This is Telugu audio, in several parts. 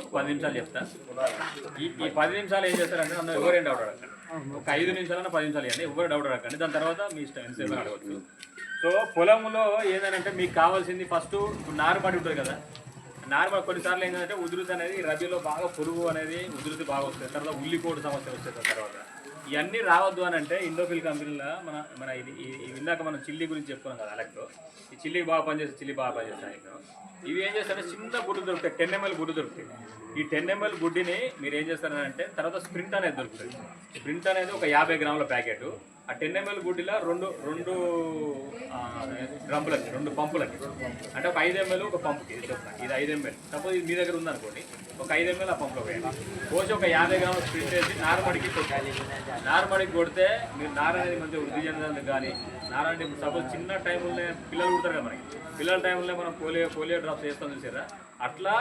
ఒక పది నిమిషాలు చెప్తా. ఈ ఈ పది నిమిషాలు ఏం చేస్తారంటే నన్ను ఎవరేం డౌట్ అడగండి ఒక ఐదు నిమిషాలన్నా పది నిమిషాలు ఇవ్వండి ఎవరు డౌట్ అడగండి దాని తర్వాత మీ ఇష్టం ఎంతసేపు అయినా అడగచ్చు. సో పొలంలో ఏంటంటే మీకు కావాల్సింది ఫస్ట్ నారుమడి ఉంటుంది కదా. నార్మల్ కొన్నిసార్లు ఏంటంటే ఉధృతి అనేది రబీలో బాగా పురుగు అనేది ఉధృతి బాగా వస్తుంది. తర్వాత ఉల్లిపోటు సమస్య వస్తుంది తర్వాత. ఇవన్నీ రావద్దు అని అంటే ఇండోఫిల్ కంపెనీలో మన మన ఇది ఇందాక మనం చిల్లీ గురించి చెప్పుకున్నాం కదా అలెక్ట్రో ఈ చిల్లీ బాగా పనిచేస్తుంది చిల్లీ బాగా పనిచేస్తాయి ఇవి ఏం చేస్తారంటే చిన్న గుడ్డు దొరుకుతాయి టెన్ ఎంఎల్ గుడ్డు దొరుకుతాయి. ఈ టెన్ ఎంఎల్ గుడ్డిని మీరు ఏం చేస్తారంటే తర్వాత స్ప్రింట్ అనేది దొరుకుతుంది. స్ప్రింట్ అనేది ఒక యాభై గ్రాముల ప్యాకెట్. ఆ టెన్ ఎంఎల్ గుడ్డిలో రెండు రెండు డ్రంపులకి రెండు పంపులకి. అంటే ఒక ఐదు ఎంఎల్ ఒక పంపుకి ఇది ఇది ఐదు ఎంఎల్ సపోజ్ ఇది మీ దగ్గర ఉందనుకోండి ఒక ఐదు ఎంఎల్ ఆ పంపులో వేయండి పోసి ఒక యాభై గ్రాములు స్ప్రింట్ వేసి నార్మడికి కొట్టాలి నార్మడికి కొడితే మీరు నార అనేది మంచిగా వృద్ధి చెందడానికి కానీ నార అంటే ఇప్పుడు సపోజ్ చిన్న టైంలోనే పిల్లలు కుడతారు కదా మనకి. పిల్లల టైంలో మనం పోలియో పోలియో డ్రాప్స్ చేస్తాం చూసారా? అట్లా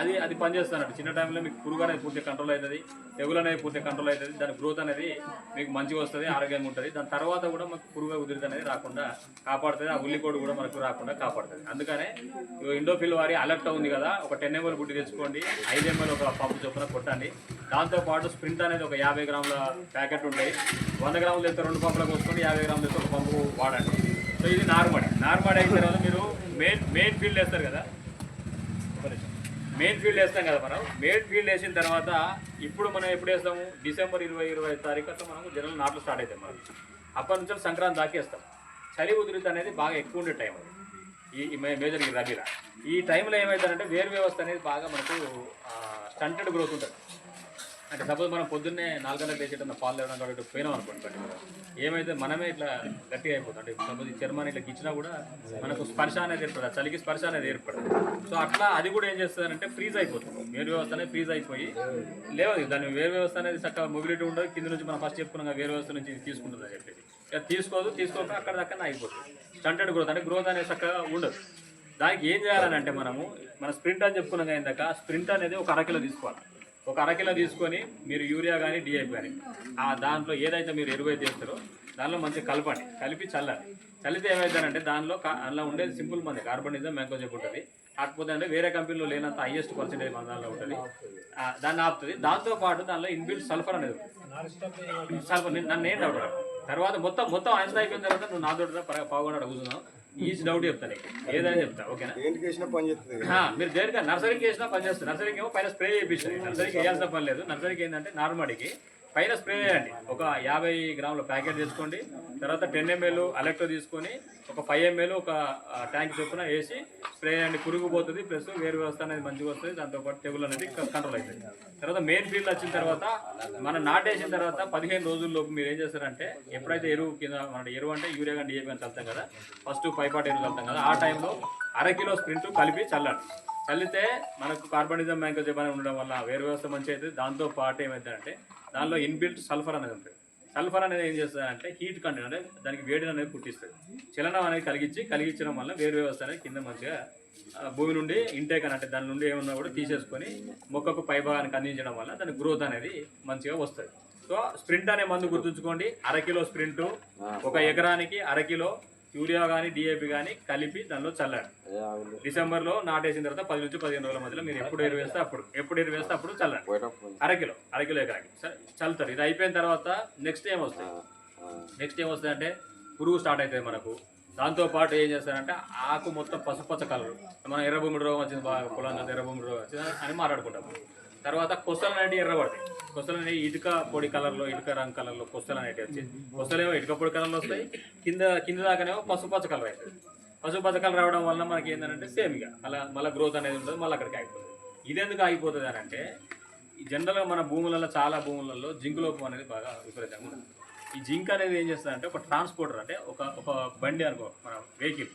అది అది పనిచేస్తానండి చిన్న టైంలో మీకు పురుగు అనేది పూర్తి కంట్రోల్ అవుతుంది తెగులు అనేది పూర్తి కంట్రోల్ అవుతుంది దాని గ్రోత్ అనేది మీకు మంచిగా వస్తుంది ఆరోగ్యంగా ఉంటుంది. దాని తర్వాత కూడా మనకు పురుగు ఉదిరిత అనేది రాకుండా కాపాడుతుంది ఆ ఉల్లికోడు కూడా మనకు రాకుండా కాపాడుతుంది. అందుకనే ఇండోఫిల్ వారి అలర్ట్ ఉంది కదా ఒక టెన్ ఎంఎల్ గుడ్డి తెచ్చుకోండి ఐదు ఎంఎల్ ఒక పంపు చొప్పున కొట్టండి. దాంతోపాటు స్ప్రింట్ అనేది ఒక యాభై గ్రాముల ప్యాకెట్ ఉంటాయి వంద గ్రాములు తెస్తే రెండు పంపులకు వస్తుంది యాభై గ్రాములు తెస్తే ఒక పంపు వాడండి. సో ఇది నార్మల్ నార్మల్ అయిన తర్వాత మీరు మెయిన్ మెయిన్ ఫీల్డ్ వేస్తారు కదా మెయిన్ ఫీల్డ్ వేస్తాం కదా మనం. మెయిన్ ఫీల్డ్ వేసిన తర్వాత ఇప్పుడు మనం ఎప్పుడు వేస్తాము? డిసెంబర్ ఇరవై ఇరవై తారీఖు అట్లా మనం జనరల్ నాట్లు స్టార్ట్ అవుతాయి మనం అప్పటి నుంచి సంక్రాంతి దాకేస్తాం చలి ఉధృతి అనేది బాగా ఎక్కువ ఉండే టైం అది. ఈ మేజర్ ఈ రబీలా. ఈ టైంలో ఏమవుతారంటే వేరు వ్యవస్థ అనేది బాగా మనకు స్టంటెడ్ గ్రోత్ ఉంటుంది. అంటే సపోజ్ మనం పొద్దున్నే నాలుగు గంటలకు లేచేటన్న పాలు తేవడం కాబట్టి పోయినాం అనుకోండి ఏమైతే మనమే ఇట్లా గట్టిగా అయిపోతుంది అంటే సపోజ్ చర్మాన్ని ఇట్లా గిచ్చినా కూడా మనకు స్పర్శ అనేది ఏర్పడదు. చలికి స్పర్శ అనేది ఏర్పడదు. సో అట్లా అది కూడా ఏం చేస్తుందంటే ఫ్రీజ్ అయిపోతుంది. వేరు వ్యవస్థ అనేది ఫ్రీజ్ అయిపోయి లేవదు. దాని వేరు వ్యవస్థ అనేది చక్కగా మొబిలిటీ ఉండదు. కింద నుంచి మనం ఫస్ట్ చెప్పుకున్నాం వేరు వ్యవస్థ నుంచి తీసుకుంటుంది అని చెప్పేసి. ఇక తీసుకోదు తీసుకోక అక్కడ దాకా అయిపోతుంది స్టంటెడ్ గ్రోత్ అంటే గ్రోత్ అనేది చక్కగా ఉండదు. దానికి ఏం చేయాలని అంటే మనము మన స్ప్రింట్ అని చెప్పుకున్నాం ఇందాక స్ప్రింట్ అనేది ఒక అరకిలో తీసుకోవాలి. ఒక అరకిలో తీసుకొని మీరు యూరియా కానీ డిఐపి కానీ ఆ దాంట్లో ఏదైతే మీరు ఎరువు అయితే చేస్తారో దానిలో మంచిగా కలపండి. కలిపి చల్లాలి. చల్లితే ఏమవుతారంటే దానిలో అందులో ఉండేది సింపుల్ మంది కార్బనిజం మ్యాంకో చెప్పి ఉంటుంది. కాకపోతే అంటే వేరే కంపెనీలో లేనంత హైయెస్ట్ పర్సెంటేజ్ మన దానిలో ఉంటుంది. ఆ, దాన్ని ఆపుతుంది. దాంతో పాటు దానిలో ఇన్బిల్ట్ సల్ఫర్ అనేది సల్ఫర్ నేను- నన్ను ఏం డౌట్ తర్వాత మొత్తం మొత్తం అంచనా అయిపోయిన తర్వాత నువ్వు నా తోట పావుగొండ అడుగుతున్నావు ఈచ్ డౌట్ చెప్తాను నీకు. ఏదని చెప్తా ఓకేనా? పని చేస్తుంది. మీరు దేనిగా నర్సరీకి వేసినా పని చేస్తుంది. నర్సరీకి ఏమో పైన స్ప్రే చేయించాలి నర్సరీకి వేయాల్సిన పని లేదు. నర్సరీకి ఏంటంటే నార్మడికి పైన స్ప్రే చేయండి. ఒక యాభై గ్రాముల ప్యాకెట్ తీసుకోండి తర్వాత టెన్ ఎంఎల్ అలెక్టో తీసుకొని ఒక ఫైవ్ ఎంఎల్ ఒక ట్యాంక్ చొప్పున వేసి స్ప్రే చేయండి. పురుగు పోతుంది ప్లస్ వేరు వ్యవస్థ అనేది మంచిగా వస్తుంది. దాంతోపాటు తెగులు అనేది కంట్రోల్ అవుతుంది తర్వాత మెయిన్ ఫీల్డ్ వచ్చిన తర్వాత మనం నాటేసిన తర్వాత పదిహేను రోజుల్లోపు మీరు ఏం చేస్తారంటే ఎప్పుడైతే ఎరువు కింద మన ఎరువు అంటే యూరియా కానీ డిఏపీ కానీ చల్లుతాం కదా ఫస్ట్ పైపాటి ఎరువు చల్లుతాం కదా ఆ టైంలో అరకిలో స్ప్రింట్ కలిపి చల్లండి చల్లితే మనకు కార్బనిజం బ్యాంక్ చెప్పని ఉండడం వల్ల వేరు వ్యవస్థ మంచి అవుతుంది దాంతో పాటు ఏమవుతుందంటే దానిలో ఇన్బిల్ట్ సల్ఫర్ అనేది ఉంటుంది. సల్ఫర్ అనేది ఏం చేస్తుందంటే హీట్ కంటెంట్ అంటే దానికి వేడిని అనేది పుట్టిస్తుంది. చలనం అనేది కలిగించి కలిగించడం వల్ల వేరు వ్యవస్థ అనేది కింద మంచిగా భూమి నుండి ఇంటేక్ అని అంటే దాని నుండి ఏమన్నా కూడా తీసేసుకొని మొక్కకు పైభాగానికి అందించడం వల్ల దాని గ్రోత్ అనేది మంచిగా వస్తుంది. సో స్ప్రింట్ అనే మందు గుర్తుంచుకోండి. అరకిలో స్ప్రింట్ ఒక ఎకరానికి అరకిలో యూరియా కానీ డిఏపి కానీ కలిపి దానిలో చల్లండి. డిసెంబర్లో నాటేసిన తర్వాత పది నుంచి పదిహేను రోజుల మధ్యలో మీరు ఎప్పుడు ఎరువు వేస్తే అప్పుడు ఎప్పుడు ఎరువు వేస్తే అప్పుడు చల్లండి. అరకిలో అరకిలో ఎకరాకి. సరే, చల్లుతారు. ఇది అయిపోయిన తర్వాత నెక్స్ట్ ఏం వస్తాయి? నెక్స్ట్ ఏం వస్తుంది అంటే పురుగు స్టార్ట్ అవుతుంది మనకు. దాంతో పాటు ఏం చేస్తారంటే ఆకు మొత్తం పసుపచ్చ కలర్. మనం ఎర్రభూమి రోగం వచ్చింది బాగా పొలంగా ఎర్రభూమి రోగం వచ్చింది అని మాట్లాడుకుంటాం. తర్వాత కొస్తలు అనేవి ఎర్రబడతాయి కొస్తలు అనేవి ఇటుక పొడి కలర్లో ఇటుక రంగు కలర్లో కొస్తలు అనేవి వచ్చి కొసలేమో ఇటుక పొడి కలర్లో వస్తాయి కింద కింద దాకానేమో పసుపచ్చ కలర్ అవుతుంది. పసుపచ్చ కలర్ రావడం వల్ల మనకి ఏంటంటే సేమ్ ఇక అలా మళ్ళీ గ్రోత్ అనేది ఉంటుంది మళ్ళీ అక్కడికి అయిపోతుంది ఇది ఎందుకు ఆగిపోతుంది అని అంటే జనరల్గా మన భూములలో చాలా భూములలో జింక్ లోపం అనేది బాగా విపరీతంగా ఉంటుంది. ఈ జింక్ అనేది ఏం చేస్తుందంటే ఒక ట్రాన్స్పోర్టర్ అంటే ఒక ఒక బండి అనుకో మన వెహికల్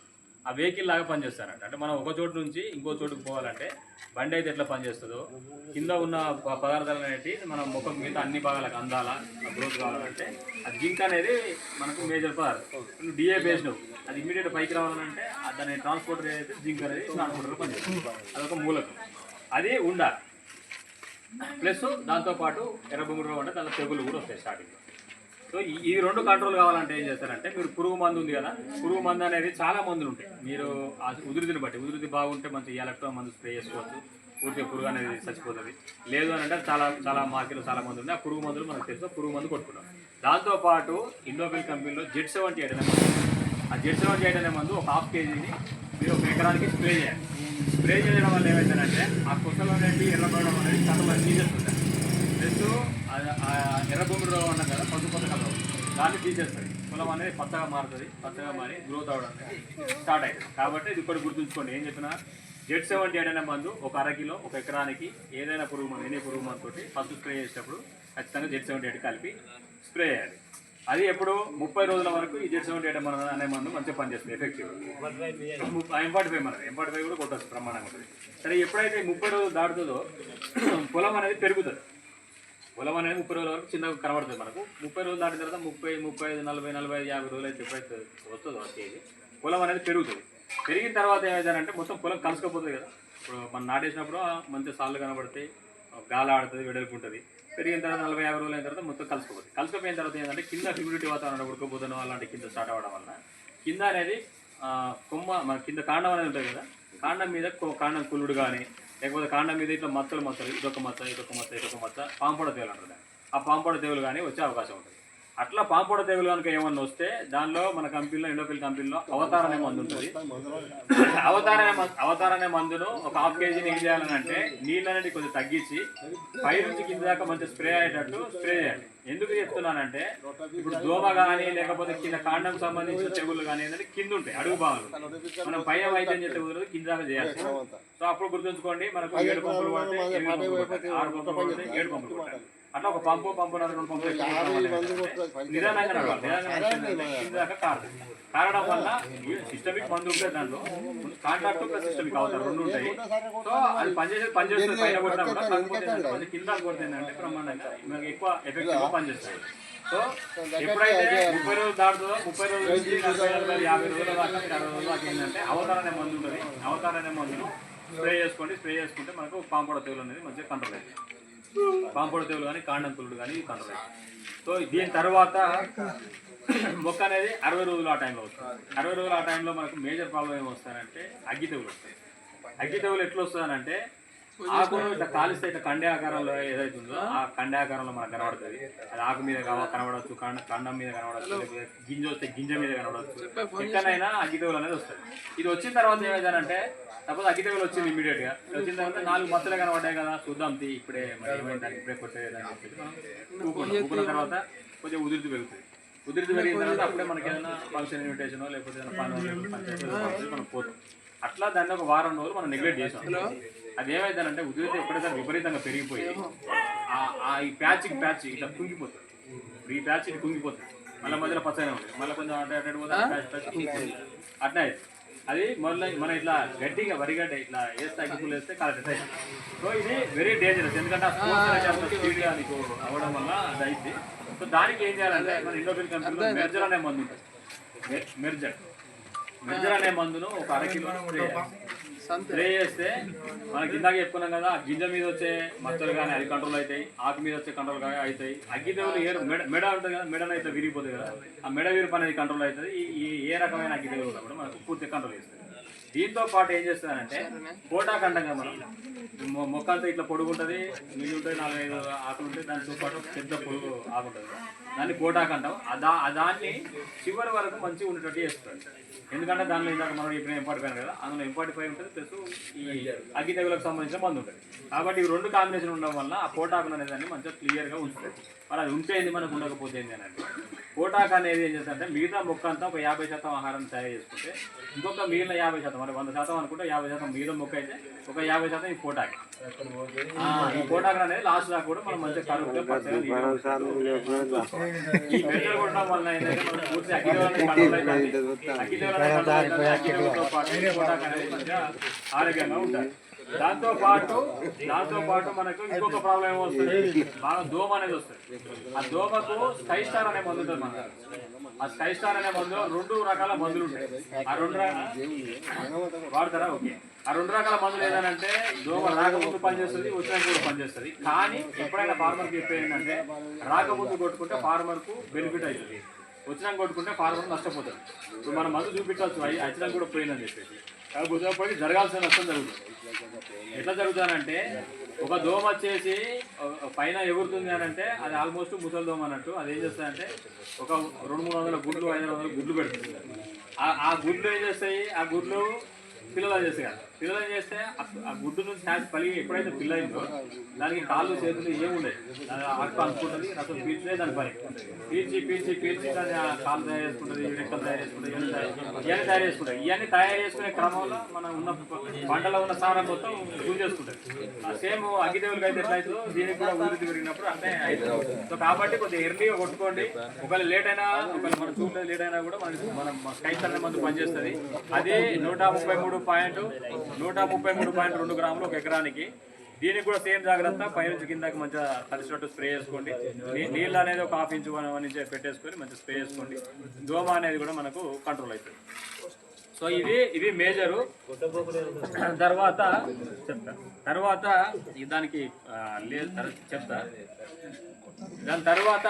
ఆ వెహికల్ లాగా పనిచేస్తారంట. అంటే మనం ఒక చోటు నుంచి ఇంకో చోటుకు పోవాలంటే బండి అయితే ఎట్లా పనిచేస్తుందో కింద ఉన్న పదార్థాలు అనేవి మన ముఖం మీద అన్ని భాగాలకు అందాలా గ్రోత్ కావాలంటే ఆ జింక్ అనేది మనకు మేజర్ పదార్థం నువ్వు డిఏ బేస్డ్ అది ఇమీడియట్ పైకి రావాలంటే దాని ట్రాన్స్పోర్టర్ ఏదైతే జింక్ అనేది ట్రాన్స్పోర్టర్ పనిచేస్తుంది. అదొక మూలకం. అది ఉండాలి. ప్లస్ దాంతోపాటు ఎర్రబొమ్మ రోగం అంటే దానిలో తెగులు కూడా వస్తాయి స్టార్టింగ్లో సో ఈ రెండు కంట్రోల్ కావాలంటే ఏం చేస్తారంటే మీరు పురుగు మందు ఉంది కదా పురుగు మందు అనేది చాలా మందులు ఉంటాయి. మీరు ఆ ఉధృతిని బట్టి ఉధృతి బాగుంటే మంచి ఎలక్ట్రో మందు స్ప్రే చేసుకోవచ్చు. పూర్తిగా పురుగు అనేది చచ్చిపోతుంది. లేదు అని అంటే చాలా చాలా మార్కెట్లో చాలా మంది ఉన్నాయి. ఆ పురుగు మందులు మనకు తెలుసు. పురుగు మందు కొట్టుకుంటాం. దాంతోపాటు ఇండోఫిల్ కంపెనీలో జెట్ సెవెంటీ ఎయిట్ అనే ఆ జెట్ సెవెంటీ ఎయిట్ అనే మందు ఒక హాఫ్ కేజీని మీరు ఒక ఎకరానికి స్ప్రే చేయాలి. స్ప్రే చేయడం వల్ల ఏమైందంటే ఆ కుక్కలో అనేది ఎర్రబడడం అనేది చాలా మంది తీసేస్తుంటారు. ప్లస్ ఎర్ర భూమిలో ఉన్నాం కదా పసుపు పచ్చ దాన్ని తీసేస్తుంది పొలం అనేది పచ్చగా మారుతుంది పచ్చగా మారి గ్రోత్ అవడం స్టార్ట్ అవుతుంది కాబట్టి ఇది కూడా గుర్తుంచుకోండి. ఏం చెప్పినా జెడ్ సెవెంటీ ఏడైనా మందు ఒక అర కిలో ఒక ఎకరానికి ఏదైనా పురుగు మందు ఎన్ని పురుగు మందు తోటి ఫస్ట్ స్ప్రే చేసేటప్పుడు ఖచ్చితంగా జెడ్ సెవెంటీ ఎయిట్ కలిపి స్ప్రే చేయాలి. అది ఎప్పుడు ముప్పై రోజుల వరకు ఈ జెడ్ సెవెంటీ ఎయిట్ అనే మందు మంచిగా పనిచేస్తుంది ఎఫెక్టివ్ ఎంఫార్టీ ఫైవ్ మనది. ఎంఫార్టీ ఫైవ్ కూడా కొట్టచ్చు ప్రమాణంగా ఉంటుంది. సరే ఎప్పుడైతే ముప్పై రోజులు దాటుతుందో పొలం అనేది పెరుగుతుంది. పొలం అనేది ముప్పై రోజుల వరకు చిన్నగా కనబడుతుంది మనకు. ముప్పై రోజులు దాటిన తర్వాత ముప్పై ముప్పై ఐదు నలభై నలభై ఐదు యాభై రోజులు అయితే ఎప్పుడైతే వస్తుందో వచ్చేది పొలం అనేది పెరుగుతుంది. పెరిగిన తర్వాత ఏమైందంటే మొత్తం పొలం కలుసుకపోతుంది కదా. ఇప్పుడు మనం నాటేసినప్పుడు మంచి సాళ్ళు కనబడతాయి గాలి ఆడుతుంది వెడల్పు ఉంటుంది పెరిగిన తర్వాత నలభై యాభై రోజులు అయిన తర్వాత మొత్తం కలుసుకుపోతుంది. కలిసిపోయిన తర్వాత ఏంటంటే కింద హ్యూమిడిటీ వాతావరణం ఉడకపోతాను అలాంటి కింద స్టార్ట్ అవ్వడం వల్ల కింద అనేది కొమ్మ మన కింద కాండం అనేది ఉంటుంది కదా. కాండం మీద కాండం కుళ్ళుడు కానీ లేకపోతే కాండం మీద ఇట్లా మచ్చలు మచ్చలు ఇదొక మచ్చ ఇదొక మచ్చ ఇదొక మచ్చ పాంపొడ తెగులు అంటారు దాన్ని. ఆ పాంపొడ తెగులు కానీ వచ్చే అవకాశం ఉంటుంది అట్లా పాపోడ తెగులు కనుక ఏమన్నా వస్తే దానిలో మన కంపెనీలో ఇండోపిల్ కంపెనీలో అవతార అనే మందు ఉంటుంది. అవతార అనే అవతార అనే మందును ఒక హాఫ్ కేజీని ఏం చేయాలని అంటే నీళ్ళు అనేది కొంచెం తగ్గించి పై నుంచి కింద దాకా మంచి స్ప్రే అయ్యేటట్టు స్ప్రే చేయాలి. ఎందుకు చెప్తున్నానంటే ఇప్పుడు దోమ కానీ లేకపోతే కింద కాండం సంబంధించిన తెగుళ్ళు కానీ ఏంటంటే కింద ఉంటాయి అడుగు భాగాలు. మనం పై వైద్యం చేస్తే కుదరదు కింద దాకా చేయాలి. సో అప్పుడు గుర్తుంచుకోండి మనకు ఏడు పంపులు పడితే ఆరు పంపులు పడితే ఏడు పంపులు కొట్టాలి అట్లా ఒక పంపు పంపు రెండు పంపులు నిదానంగా నడవాలి నిదానంగా కారడం వల్ల సిస్టమిక్ మందు ఉంటుంది దాంట్లో ప్లస్ సిస్టమిక్ అవుతారు రెండు ఉంటాయి. సో అది పనిచేసేది పనిచేస్తుంది పైన కొట్టినా కూడా కాకపోతే కింద బ్రహ్మాండంగా. మనకి ఎక్కువ ఎఫెక్టివ్ పనిచేస్తుంది సో ఎప్పుడైతే ముప్పై రోజులు దాటుతుందో ముప్పై రోజుల నుంచి నలభై నలభై యాభై రోజుల దాకా అరవై రోజుల దాకా ఏంటంటే అవతార అనే మందు ఉంటుంది. అవతార అనే మందును స్ప్రే చేసుకోండి స్ప్రే చేసుకుంటే మనకు పాంపొడ తెగులు అనేది మంచిగా కంట్రోల్ అవుతుంది. పాంపొడ తెగులు కానీ కాండం తెగులు కానీ కంట్రోల్ సో దీని తర్వాత మొక్క అనేది అరవై రోజులు ఆ టైంలో వస్తుంది. అరవై రోజులు ఆ టైంలో మనకు మేజర్ ప్రాబ్లం ఏమి వస్తాయంటే అగ్గి తెగులు వస్తాయి అగ్గి తెగులు ఎట్లా వస్తుందనంటే ఆకును ఇట్లా కాలిస్తే ఇట్లా కండే ఆకారంలో ఏదైతే ఉందో ఆ కండే ఆకారంలో మనకు కనబడుతుంది. అది ఆకు మీద కనబడవచ్చు కండ కండం మీద కనబడవచ్చు గింజ వస్తే గింజ మీద కనబడవచ్చు. ఎక్కడైనా అగ్గితగులు అనేది వస్తుంది ఇది వచ్చిన తర్వాత ఏమైందంటే సపోజ్ అగ్గితగులు వచ్చింది ఇమీడియట్గా. వచ్చిన తర్వాత నాలుగు మత్తులే కనబడ్డాయి కదా చూద్దాం తీ ఇప్పుడే ఏమైందని ఇప్పుడే కొట్టేది చెప్పేసి మనం తర్వాత కొంచెం ఉదిరితి పెరుగుతుంది. ఉదిరితి పెరిగిన తర్వాత అప్పుడే మనకి ఏదైనా ఫంక్షన్ ఇన్విటేషన్ లేకపోతే ఏదైనా పని మనం పోతాం. అట్లా దాన్ని ఒక వారం రోజులు మనం నెగ్లెక్ట్ చేసాం. అది ఏమైందంటే ఉదిరితే ఎప్పుడైతే విపరీతంగా పెరిగిపోయి ఈ ప్యాచ్ ప్యాచ్ ఇట్లా కుంగిపోతుంది. ఇప్పుడు ఈ ప్యాచ్ ఇట్లా కుంగిపోతుంది. మళ్ళీ మధ్యలో ఉంటుంది మళ్ళీ కొంచెం అటు అటు అటు పోతే ఆ ప్యాచ్ ప్యాచ్ కుంగిపోతుంది అట్లా. అది మళ్ళీ మనం ఇట్లా గట్టిగా వరిగడ్డ ఇట్లా వేస్తే అగ్గిపుల్లు వేస్తే కరెక్ట్ సో ఇది వెరీ డేంజరస్ ఎందుకంటే స్పీడ్గా నీకు అవ్వడం వల్ల అది అయింది. సో దానికి ఏం చేయాలంటే మన ఇండోఫిల్ కంపెనీలో మెర్జర్ అనే మందు ఉంటుంది. మెర్జర్ మెర్జర్ అనే మందును ఒక అర కిలో స్ప్రే చేస్తే మనకి ఇందాక చెప్పుకున్నాం కదా గింజ మీద వచ్చే మచ్చలు కానీ అది కంట్రోల్ అవుతాయి ఆకు మీద వచ్చే కంట్రోల్ కానీ అవుతాయి. అగ్గి తెగులు ఏ మెడ మెడ ఉంటుంది కదా మెడ అయితే విరిగిపోతుంది కదా. ఆ మెడ విరుపు అనేది కంట్రోల్ అవుతుంది. ఈ ఏ రకమైన అగ్గి తెగులు కూడా మనకు పూర్తి కంట్రోల్ చేస్తుంది. దీంతో పాటు ఏం చేస్తానంటే కోటా కండంగా మనం మొ- మొక్క అంతా ఇట్లా పొడుగుంటుంది నీళ్ళు ఉంటాయి నాలుగైదు ఆకులు ఉంటాయి దాంతో పాటు పెద్ద పొడుగు ఆకుంటుంది దాన్ని కోటాకు అంటాం ఆ దా ఆ దాన్ని చివరి వరకు మంచిగా ఉండేటట్టు చేస్తుంది ఎందుకంటే దానిలో ఇందాక మనం ఇప్పుడు ఇంపార్ట్ పోయాను కదా అందులో ఇంపార్ట్ ఫైవ్ ఉంటుంది ప్లస్ ఈ అగ్గి తెగులకు సంబంధించిన మందు ఉంటుంది. కాబట్టి ఇవి రెండు కాంబినేషన్ ఉండడం వల్ల ఆ పోటాకు అనేది దాన్ని మంచిగా క్లియర్గా ఉంచుతుంది మరి అది ఉంటే ఏంది మనకు ఉండకపోతే ఏంది అని అంటే పోటాకు అనేది ఏం చేస్తుందంటే మిగతా మొక్క అంతా ఒక యాభై శాతం ఆహారం తయారు చేసుకుంటే ఇంకొక మిగిలిన యాభై శాతం అంటే వంద శాతం అనుకుంటే యాభై శాతం మిగిలిన మొక్క అయితే ఒక యాభై శాతం ఈ పోటాకు ఆ, ఈ పోటాకు అనేది లాస్ట్ దాకా కూడా మనం మంచిగా కరువుగా ఈ మెటీరియల్ కొట్టడం వల్ల ఏంటంటే మనకు పూర్తి అగ్గి దేవాలయంతో పాటు ఆరోగ్యంగా ఉంటాయి దాంతో పాటు దాంతో పాటు మనకు ఇంకొక ప్రాబ్లం ఏమొస్తుంది బాగా దోమ అనేది వస్తుంది. ఆ దోమకు స్కై స్టార్ అనే మందు ఉంటుంది మన ఆ స్కై స్టార్ అనే మందులో రెండు రకాల మందులు ఉంటాయి. ఆ రెండు వాడతారా? ఓకే. ఆ రెండు రకాల మందులు ఏదనంటే దోమ రాకముందు పనిచేస్తుంది వచ్చినాక కూడా పనిచేస్తుంది. కానీ ఎప్పుడైనా ఫార్మర్కి చెప్పేది ఏంటంటే రాకముందు కొట్టుకుంటే ఫార్మర్కు బెనిఫిట్ అవుతుంది వచ్చినాక కొట్టుకుంటే ఫార్మర్ నష్టపోతుంది ఇప్పుడు మనం మందు చూపించవచ్చు అయి వచ్చినాక కూడా పోయిందని చెప్పేసి. కాకపోతే జరగాల్సిన నష్టం జరుగుతుంది. ఎట్లా జరుగుతానంటే ఒక దోమ వచ్చేసి పైన ఎగురుతుంది అని అంటే అది ఆల్మోస్ట్ ముసలి దోమ అన్నట్టు. అది ఏం చేస్తాయంటే ఒక రెండు మూడు వందల గుడ్లు ఐదు వందల గుడ్లు పెడుతుంది. ఆ- ఆ గుడ్లు ఏం చేస్తాయి? ఆ గుడ్లు పిల్లలు చేస్తాయి? కదా పిల్లలు చేస్తే ఆ- గుడ్డు నుంచి హ్యాచ్ పలిగి ఎప్పుడైతే పిల్ల అయిందో దానికి కాళ్ళు చేతులు ఏముండే అక్క అనుకుంటుంది అసలు పీల్చే దాని పని. పీల్చి పీల్చి పీల్చి దాన్ని ఆ కాళ్ళు తయారు చేసుకుంటుంది రెక్కలు తయారు చేసుకుంటుంది ఇవన్నీ తయారు- చేసుకుంటాయి ఇవన్నీ తయారు చేసుకునే క్రమంలో మనం ఉన్న పంటలో ఉన్న సారం మొత్తం గుంజేసుకుంటుంది సేమ్ అగ్గిదేవులకి అయితే ఎట్లా అవుతుందో దీనికి కూడా ఊరికి పెరిగినప్పుడు అంటే అవుతుంది. సో కాబట్టి కొద్దిగా ఎర్లీగా కొట్టుకోండి. ఒకవేళ లేట్ అయినా ఒకవేళ మనం చూడలేదు లేట్ అయినా కూడా మన మనం స్కైస్ మందు పనిచేస్తుంది. అది నూట ముప్పై మూడు పాయింట్ నూట ముప్పై మూడు పాయింట్ రెండు గ్రాములు ఒక ఎకరానికి దీనికి కూడా సేమ్ జాగ్రత్త. పైనుంచి కిందకి మంచిగా కలిసినట్టు స్ప్రే చేసుకోండి. నీళ్ళు అనేది ఒక హాఫ్ ఇంచు ఇంచ్ పెట్టేసుకొని మంచిగా స్ప్రే చేసుకోండి. దోమ అనేది కూడా మనకు కంట్రోల్ అవుతుంది సో ఇది ఇది మేజరు. తర్వాత చెప్తా. తర్వాత దానికి లేదు చెప్తా. దాని తర్వాత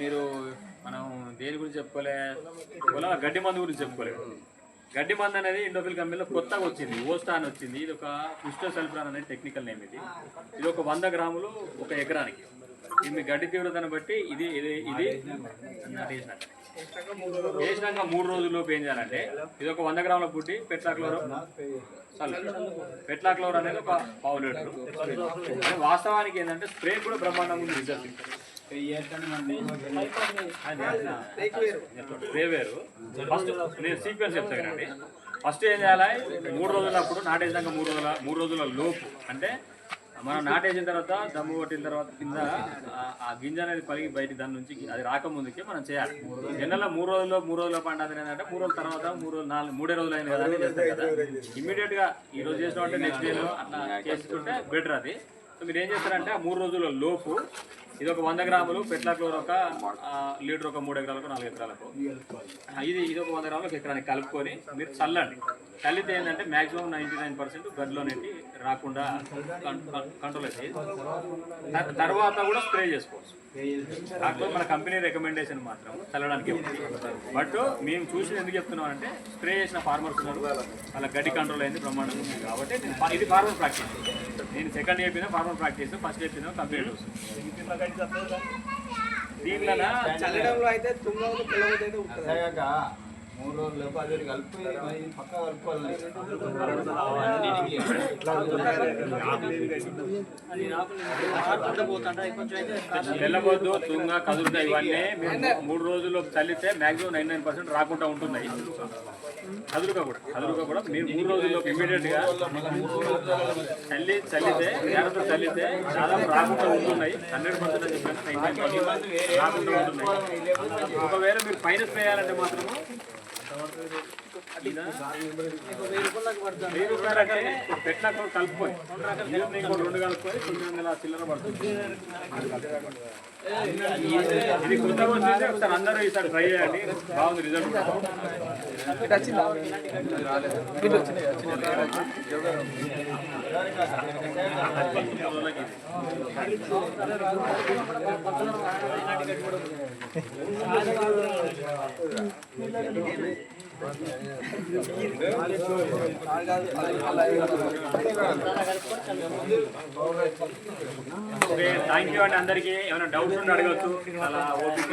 మీరు మనం దేని గురించి చెప్పుకోలే? గడ్డి మందు గురించి చెప్పుకోలేదు గడ్డి మందు అనేది ఇండోఫిల్ కంపెనీలో కొత్తగా వచ్చింది. ఓస్టా అని వచ్చింది. ఇది ఒక క్రిస్టోసల్ఫ్రాన్ అనేది టెక్నికల్ నేమ్ ఇది. ఇది ఒక వంద గ్రాములు ఒక ఎకరానికి. ఇది మీ గడ్డి తీవ్రతను బట్టి ఇది ఇది ఇది వేసినాక మూడు రోజుల్లోపు ఏం చేయాలంటే ఇది ఒక వంద గ్రాముల పుట్టి పెట్రాక్లోరో పెట్లాక్లోర్ అనేది ఒక పావు లీటర్. వాస్తవానికి ఏంటంటే స్ప్రే కూడా బ్రహ్మాండంగా రిజల్ట్ వేరు. ఫస్ట్ నేను సీక్వెన్స్ చెప్తా ఫస్ట్ ఏం చేయాలి? మూడు రోజులప్పుడు నాటేసినాక మూడు రోజుల మూడు రోజుల లోపు. అంటే మనం నాటేసిన తర్వాత దమ్ము కొట్టిన తర్వాత కింద ఆ- గింజ అనేది పలిగి బయట దాని నుంచి అది రాకముందుకే మనం చేయాలి. జనరల్ మూడు రోజుల్లో మూడు రోజుల పంట ఏంటంటే మూడు రోజుల తర్వాత మూడు రోజులు నాలుగు మూడే రోజులు అయింది కదా అని కదా. ఇమీడియట్గా ఈ రోజు చేసిన నెక్స్ట్ డేలో అట్లా చేసుకుంటే బెటర్ అది. సో మీరు ఏం చేస్తారంటే ఆ మూడు రోజుల లోపు ఇది ఒక వంద గ్రాములు పెట్లకూర ఒక లీటర్ ఒక మూడు ఎకరాలకు నాలుగు ఎకరాలకు. ఇది ఇది ఒక వంద గ్రాములకు ఎకరానికి కలుపుకొని మీరు చల్లండి. చల్లితే ఏంటంటే మాక్సిమం నైంటీ నైన్ పర్సెంట్ గడ్లోనేటి రాకుండా కంట్రోల్ అయితే తర్వాత కూడా స్ప్రే చేసుకోవచ్చు. కాకపోతే మన కంపెనీ రికమెండేషన్ మాత్రం చల్లడానికి బట్ మేము చూసి ఎందుకు చెప్తున్నాం అంటే స్ప్రే చేసిన ఫార్మర్స్ ఉన్నారు. వాళ్ళ గడ్డి కంట్రోల్ అయింది బ్రహ్మాండంగా ఉంది. కాబట్టి ఇది ఫార్మర్ ప్రాక్టీస్. నేను సెకండ్ చెప్పిన ఫార్మర్ ప్రాక్టీస్ ఫస్ట్ చెప్పిన కంపెనీ డోస్ దీంట్లో చల్లడంలో అయితే తొమ్మిది వందలు పిల్లలకి అయితే ఉంటుంది మూడు రోజులు కలిపి పక్క కలుపుకోవాలి. వెళ్ళబోద్దు తుంగ కదులుతాయి ఇవన్నీ మేము మూడు రోజుల్లో చల్లితే మాక్సిమం నైన్ నైన్ పర్సెంట్ రాకుండా ఉంటున్నాయి. కదులుక కూడా కదులుక కూడా మీరు మూడు రోజుల్లో ఇమీడియట్గా చల్లి చల్లితే నేలతో చల్లితే దాదాపు రాకుండా ఉంటున్నాయి. హండ్రెడ్ పర్సెంట్ అని రాకుండా ఉంటున్నాయి. ఒకవేళ మీరు పైన చేయాలంటే మాత్రము ఈయన వెయ్యి రూపాయలు ఇది ఇంకో రెండు కలుపుకొని తొమ్మిది వందల చిల్లర పడుతుంది. ఇది ఒకసారి అందరూ ఈసారి ట్రై చేయండి బాగుంది రిజల్ట్ రాలేదు థ్యాంక్ యూ అండి అందరికీ. ఏమైనా డౌట్స్ ఉంటే అడగచ్చు. అలా ఓపిక.